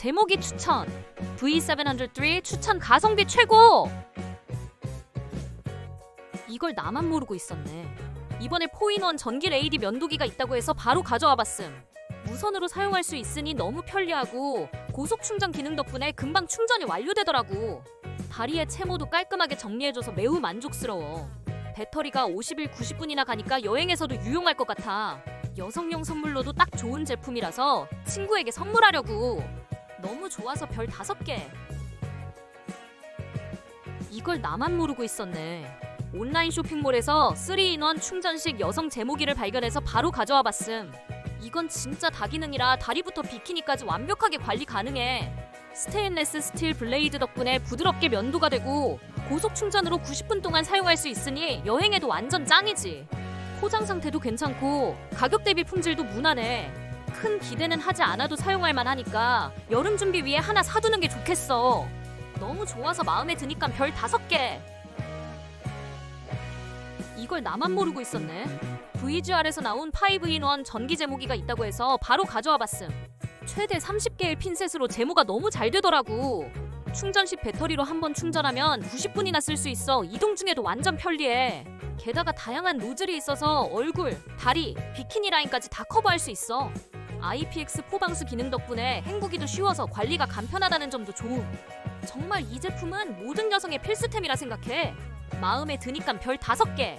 제목이 추천. V703 추천 가성비 최고. 이걸 나만 모르고 있었네. 이번에 포인원 전기 레이디 면도기가 있다고 해서 바로 가져와 봤음. 무선으로 사용할 수 있으니 너무 편리하고 고속 충전 기능 덕분에 금방 충전이 완료되더라고. 다리의 채모도 깔끔하게 정리해줘서 매우 만족스러워. 배터리가 50일 90분이나 가니까 여행에서도 유용할 것 같아. 여성용 선물로도 딱 좋은 제품이라서 친구에게 선물하려고. 너무 좋아서 별 다섯 개. 이걸 나만 모르고 있었네. 온라인 쇼핑몰에서 3인원 충전식 여성 제모기를 발견해서 바로 가져와 봤음. 이건 진짜 다기능이라 다리부터 비키니까지 완벽하게 관리 가능해. 스테인레스 스틸 블레이드 덕분에 부드럽게 면도가 되고 고속 충전으로 90분 동안 사용할 수 있으니 여행에도 완전 짱이지. 포장 상태도 괜찮고 가격 대비 품질도 무난해. 큰 기대는 하지 않아도 사용할 만하니까 여름 준비 위해 하나 사두는 게 좋겠어. 너무 좋아서 마음에 드니까 별 다섯 개. 이걸 나만 모르고 있었네. VGR에서 나온 5in1 전기 제모기가 있다고 해서 바로 가져와 봤음. 최대 30개의 핀셋으로 제모가 너무 잘 되더라고. 충전식 배터리로 한 번 충전하면 90분이나 쓸 수 있어 이동 중에도 완전 편리해. 게다가 다양한 노즐이 있어서 얼굴, 다리, 비키니 라인까지 다 커버할 수 있어. IPX 포방수 기능 덕분에 헹구기도 쉬워서 관리가 간편하다는 점도 좋음. 정말 이 제품은 모든 여성의 필수템이라 생각해. 마음에 드니까 별 다섯 개.